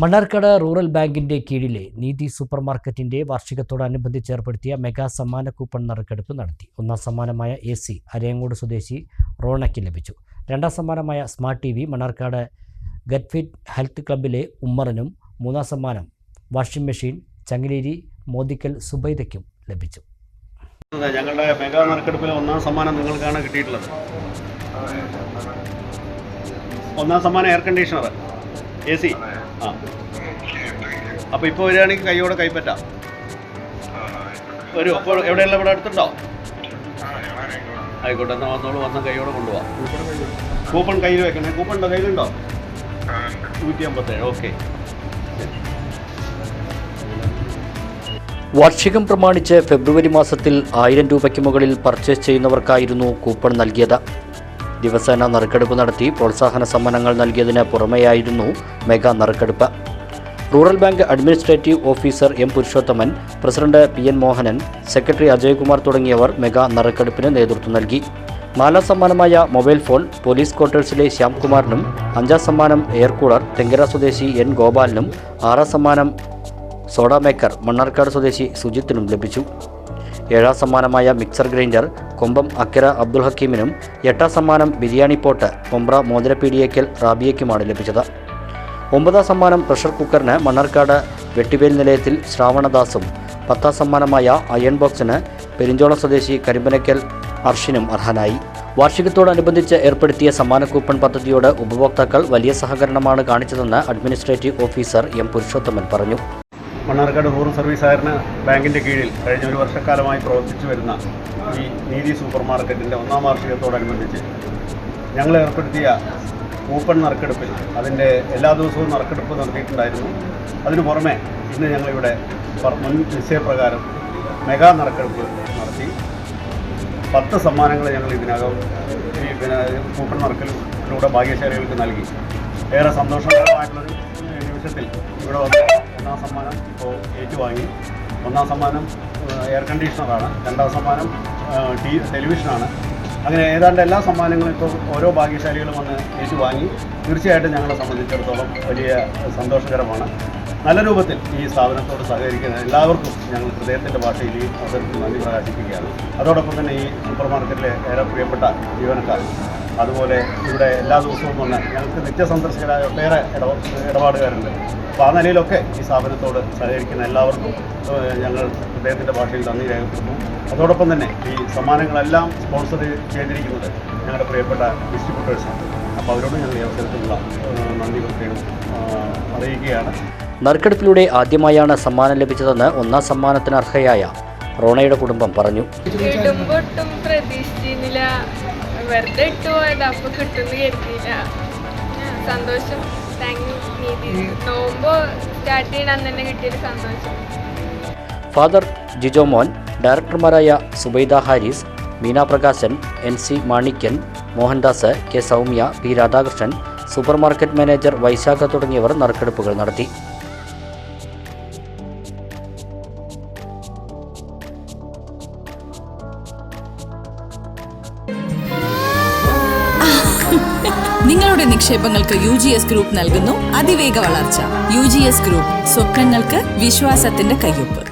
Mannarkkad rural ബാങ്കിന്റെ കീഴിലെ നീതി സൂപ്പർ മാർക്കറ്റിന്റെ വാർഷികത്തോടനുബന്ധിച്ച് ഏർപ്പെടുത്തിയ മെഗാ സമ്മാന കൂപ്പൺ നറുക്കെടുപ്പ് നടത്തി. ഒന്നാം സമ്മാനമായ എ സി അരയങ്കോട് സ്വദേശി റോണയ്ക്ക് ലഭിച്ചു. രണ്ടാം സമ്മാനമായ smart T V Mannarkkad get fit health ക്ലബിലെ ഉമ്മറിനും മൂന്നാം സമ്മാനം വാഷിംഗ് മെഷീൻ ചങ്ങലേരി മോദിക്കൽ സുബൈദയ്ക്കും ലഭിച്ചു. ഞങ്ങളുടെ മെഗാ നറുക്കെടുപ്പിലെ ഒന്നാം സമ്മാനം നിങ്ങൾക്കാണ് കിട്ടിയിട്ടുള്ളത്. ഒന്നാം സമ്മാനം എയർ കണ്ടീഷണർ എ സി. ആ. അപ്പോൾ വരികയാണെങ്കിൽ കൈയോടെ കൈപ്പറ്റാം. വരും അപ്പോൾ എവിടെയുള്ള ഇവിടെ അടുത്തുണ്ടോ? ആയിക്കോട്ടെ എന്നാൽ വന്നോളൂ വന്ന കൈയോടെ കൊണ്ടുപോവാം. കൂപ്പൺ കയ്യിൽ വെക്കണേ. കൂപ്പൺ ഉണ്ടോ? കയ്യിലുണ്ടോ? നൂറ്റി അമ്പത്തേഴ് ഓക്കെ. വാർഷികം പ്രമാണിച്ച് ഫെബ്രുവരി മാസത്തിൽ ആയിരം രൂപയ്ക്ക് മുകളിൽ പർച്ചേസ് ചെയ്യുന്നവർക്കായിരുന്നു കൂപ്പൺ നൽകിയത്. ദിവസേന നറുക്കെടുപ്പ് നടത്തി പ്രോത്സാഹന സമ്മാനങ്ങൾ നൽകിയതിന് പുറമെയായിരുന്നു മെഗാ നറുക്കെടുപ്പ്. Rural bank administrative officer M Purushothaman president P N Mohanan secretary Ajaykumar തുടങ്ങിയവർ മെഗാ നറുക്കെടുപ്പിന് നേതൃത്വം നൽകി. നാലാം സമ്മാനമായ മൊബൈൽ ഫോൺ പോലീസ് ക്വാർട്ടേഴ്സിലെ ശ്യാംകുമാറിനും അഞ്ചാം സമ്മാനം എയർ കൂളർ തെങ്കര സ്വദേശി എൻ ഗോപാലിനും ആറാം സമ്മാനം സോഡാമേക്കർ മണ്ണാർക്കാട് സ്വദേശി സുജിത്തിനും ലഭിച്ചു. ഏഴാം സമ്മാനമായ മിക്സർ ഗ്രൈൻഡർ കൊമ്പം അക്കര അബ്ദുൽ ഹക്കീമിനും എട്ടാം സമ്മാനം ബിരിയാണി പോട്ട് കൊമ്പ്ര മോതിരപ്പീടിയേക്കൽ റാബിയയ്ക്കുമാണ് ലഭിച്ചത്. ഒമ്പതാം സമ്മാനം പ്രഷർ കുക്കറിന് മണ്ണാർക്കാട് വെട്ടിവേൽ നിലയത്തിൽ ശ്രാവണദാസും പത്താം സമ്മാനമായ അയൺ ബോക്സിന് പെരിഞ്ചോളം സ്വദേശി കരിമ്പനക്കൽ അർഷിനും അർഹനായി. വാർഷികത്തോടനുബന്ധിച്ച് ഏർപ്പെടുത്തിയ സമ്മാന കൂപ്പൺ പദ്ധതിയോട് ഉപഭോക്താക്കൾ വലിയ സഹകരണമാണ് കാണിച്ചതെന്ന് അഡ്മിനിസ്ട്രേറ്റീവ് ഓഫീസർ എം പുരുഷോത്തമൻ പറഞ്ഞു. മണ്ണാർക്കാട് റൂറൽ സർവീസ് സഹകരണ ബാങ്കിന്റെ കീഴിൽ കഴിഞ്ഞ ഒരു വർഷക്കാലമായി പ്രവർത്തിച്ചു വരുന്ന ഈ നീതി സൂപ്പർ മാർക്കറ്റിന്റെ ഒന്നാം വാർഷികത്തോടനുബന്ധിച്ച് ഞങ്ങൾ ഏർപ്പെടുത്തിയ കൂപ്പൺ നറുക്കെടുപ്പിൽ അതിന്റെ എല്ലാ ദിവസവും നറുക്കെടുപ്പ് നടത്തിയിട്ടുണ്ടായിരുന്നു. അതിനു പുറമെ ഇന്ന് ഞങ്ങളിവിടെ മുൻ നിശ്ചയപ്രകാരം മെഗാ നറുക്കെടുപ്പ് നടത്തി. പത്ത് സമ്മാനങ്ങൾ ഞങ്ങൾ ഇതിനകം ഈ പിന്നെ കൂപ്പൺ നറുക്കലിലൂടെ ഭാഗ്യശാലികൾക്ക് നൽകി. ഏറെ സന്തോഷകരമായിട്ടുള്ളൊരു നിമിഷത്തിൽ ഇവിടെ വന്ന് ഒന്നാം സമ്മാനം ഇപ്പോൾ ഏറ്റുവാങ്ങി ഒന്നാം സമ്മാനം എയർ കണ്ടീഷണറാണ് രണ്ടാം സമ്മാനം ടി ടെലിവിഷനാണ് അങ്ങനെ ഏതാണ്ട് എല്ലാ സമ്മാനങ്ങളും ഇപ്പോൾ ഓരോ ഭാഗ്യശാലികളും വന്ന് ഏറ്റുവാങ്ങി തീർച്ചയായിട്ടും ഞങ്ങളെ സംബന്ധിച്ചിടത്തോളം വലിയ സന്തോഷകരമാണ്. നല്ല രൂപത്തിൽ ഈ സ്ഥാപനത്തോട് സഹകരിക്കുന്ന എല്ലാവർക്കും ഞങ്ങൾ ഹൃദയത്തിന്റെ ഭാഷയിൽ ഈ അവസരത്തിൽ നന്ദി പ്രകാശിപ്പിക്കുകയാണ്. അതോടൊപ്പം തന്നെ ഈ സൂപ്പർ മാർക്കറ്റിലെ ഏറെ പ്രിയപ്പെട്ട ജീവനക്കാർ അതുപോലെ ഇവിടെ എല്ലാ ദിവസവും വന്ന് ഞങ്ങൾക്ക് നിത്യസന്ദർശകരായ ഒട്ടേറെ ഇടപ ഇടപാടുകാരുണ്ട്. അപ്പോൾ ആ നിലയിലൊക്കെ ഈ സ്ഥാപനത്തോട് സഹകരിക്കുന്ന എല്ലാവർക്കും ഞങ്ങൾ ഹൃദയത്തിന്റെ ഭാഷയിൽ നന്ദി രേഖപ്പെടുത്തുന്നു. അതോടൊപ്പം തന്നെ ഈ സമ്മാനങ്ങളെല്ലാം സ്പോൺസർ ചെയ്തിരിക്കുന്നത് ഞങ്ങളുടെ പ്രിയപ്പെട്ട ഡിസ്ട്രിബ്യൂട്ടേഴ്സാണ്. അപ്പോൾ അവരോട് ഞങ്ങൾ ഈ അവസരത്തിലുള്ള നന്ദി അറിയിക്കുകയാണ്. നറുക്കെടുപ്പിലൂടെ ആദ്യമായാണ് സമ്മാനം ലഭിച്ചതെന്ന് ഒന്നാം സമ്മാനത്തിന് അർഹയായ റോണയുടെ കുടുംബം പറഞ്ഞു. ഇടുമ്പോ ഒട്ടും പ്രതീക്ഷിച്ചിരുന്നില്ല. വെറുതെ ഇട്ട് പോയത് അപ്പൊ കിട്ടുമെന്ന് കരുതിയില്ല. സന്തോഷം. താങ്ക് യു നീതി നോമ്പോ സ്റ്റാർട്ട് ചെയ്യണ അന്ന് തന്നെ കിട്ടിയൊരു സന്തോഷം. Father Jijo Mon ഡയറക്ടർമാരായ Subaida Haris Meena Prakashan N C Manikyan Mohandas K Soumya P Radhakrishnan super market manager Vaishakh തുടങ്ങിയവർ നറുക്കെടുപ്പുകൾ നടത്തി. നിങ്ങളുടെ നിക്ഷേപങ്ങൾക്ക് യു ജി എസ് ഗ്രൂപ്പ് നൽകുന്നു അതിവേഗ വളർച്ച. യു ജി എസ് ഗ്രൂപ്പ് സ്വപ്നങ്ങൾക്ക് വിശ്വാസത്തിന്റെ കയ്യൊപ്പ്.